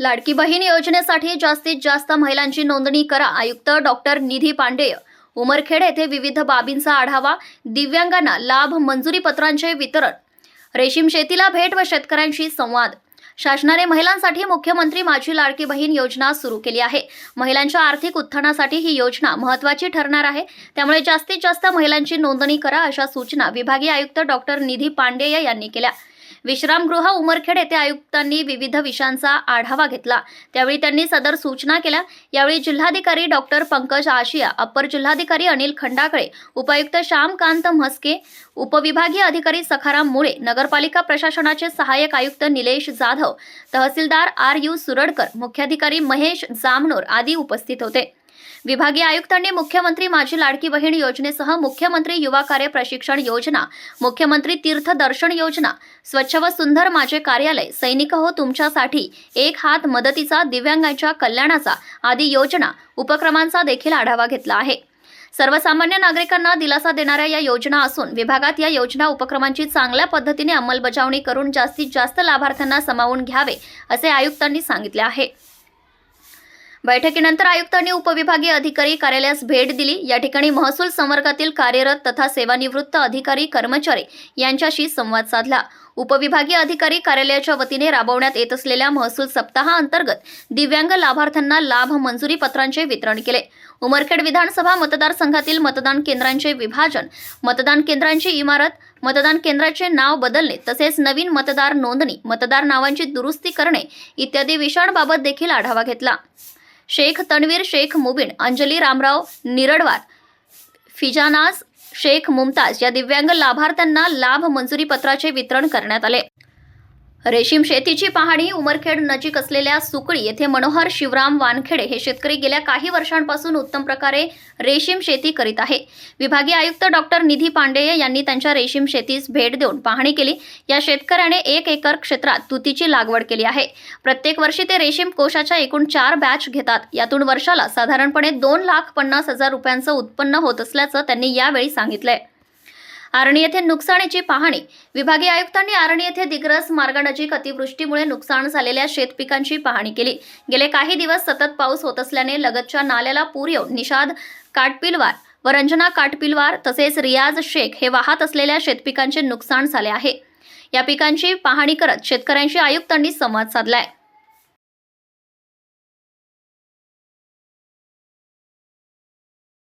लाडकी बहीण योजनेसाठी जास्तीत जास्त महिलांची नोंदणी करा आयुक्त डॉक्टर निधी पांडेय उमरखेड येथे विविध बाबींचा आढावा दिव्यांगांना लाभ मंजुरी पत्रांचे वितरण रेशीम शेतीला भेट व शेतकऱ्यांशी संवाद. शासनाने महिलांसाठी मुख्यमंत्री माझी लाडकी बहीण योजना सुरू केली आहे. महिलांच्या आर्थिक उत्थानासाठी ही योजना महत्त्वाची ठरणार आहे. त्यामुळे जास्तीत जास्त महिलांची नोंदणी करा अशा सूचना विभागीय आयुक्त डॉक्टर निधी पांडेय यांनी केल्या. विश्रामगृह उमरखेड येथे आयुक्तांनी विविध विषयांचा आढावा घेतला. त्यावेळी त्यांनी सदर सूचना केल्या. यावेळी जिल्हाधिकारी डॉक्टर पंकज आशिया अप्पर जिल्हाधिकारी अनिल खंडाकळे उपायुक्त श्यामकांत म्हस्के उपविभागीय अधिकारी सखाराम मुळे नगरपालिका प्रशासनाचे सहाय्यक आयुक्त निलेश जाधव तहसीलदार आर यू सुरडकर मुख्याधिकारी महेश जामनोर आदी उपस्थित होते. विभागीय आयुक्तांनी मुख्यमंत्री माझी लाडकी बहीण योजनेसह मुख्यमंत्री युवा कार्य प्रशिक्षण योजना मुख्यमंत्री तीर्थ दर्शन योजना स्वच्छ व सुंदर माझे कार्यालय सैनिक हो तुमच्यासाठी एक हात मदतीचा दिव्यांगांच्या कल्याणाचा आदी योजना उपक्रमांचा देखील आढावा घेतला आहे. सर्वसामान्य नागरिकांना दिलासा देणाऱ्या या योजना असून विभागात या योजना उपक्रमांची चांगल्या पद्धतीने अंमलबजावणी करून जास्तीत जास्त लाभार्थ्यांना सामावून घ्यावे असे आयुक्तांनी सांगितले आहे. बैठकीनंतर आयुक्तांनी उपविभागीय अधिकारी कार्यालयास भेट दिली. या ठिकाणी महसूल संवर्गातील कार्यरत तथा सेवानिवृत्त अधिकारी कर्मचारी यांच्याशी संवाद साधला. उपविभागीय अधिकारी कार्यालयाच्या वतीने राबवण्यात येत असलेल्या महसूल सप्ताहाअंतर्गत दिव्यांग लाभार्थ्यांना लाभ मंजुरी पत्रांचे वितरण केले. उमरखेड विधानसभा मतदारसंघातील मतदान केंद्रांचे विभाजन मतदान केंद्रांची इमारत मतदान केंद्राचे नाव बदलणे तसेच नवीन मतदार नोंदणी मतदार नावांची दुरुस्ती करणे इत्यादी विषयांबाबत देखील आढावा घेतला. शेख तन्वीर शेख मुबीन अंजली रामराव निरडवार फिजानाज शेख मुमताज या दिव्यांग लाभार्थ्यांना लाभ मंजुरी पत्राचे वितरण करण्यात आले. रेशीम शेतीची पाहणी उमरखेड नजीक असलेल्या सुकळी येथे मनोहर शिवराम वानखेडे हे शेतकरी गेल्या काही वर्षांपासून उत्तम प्रकारे रेशीम शेती करीत आहे. विभागीय आयुक्त डॉक्टर निधी पांडेय यांनी त्यांच्या रेशीम शेतीस भेट देऊन पाहणी केली. या शेतकऱ्याने एक एकर क्षेत्रात तुतीची लागवड केली आहे. प्रत्येक वर्षी ते रेशीम कोशाच्या एकूण चार बॅच घेतात. यातून वर्षाला साधारणपणे दोन लाख पन्नास हजार रुपयांचं उत्पन्न होत असल्याचं त्यांनी यावेळी सांगितलंय. आर्णी येथे नुकसानीची पाहणी. विभागीय आयुक्तांनी आर्णी येथे दिग्रस मार्गानजीक अतिवृष्टीमुळे नुकसान झालेल्या शेतपिकांची पाहणी केली. गेले काही दिवस सतत पाऊस होत असल्याने लगतच्या नाल्याला पूर येऊन निषाद काटपिलवार व रंजना काटपिलवार तसेच रियाज शेख हे वाहत असलेल्या शेतपिकांचे नुकसान झाले आहे. या पिकांची पाहणी करत शेतकऱ्यांशी आयुक्तांनी संवाद साधलाय.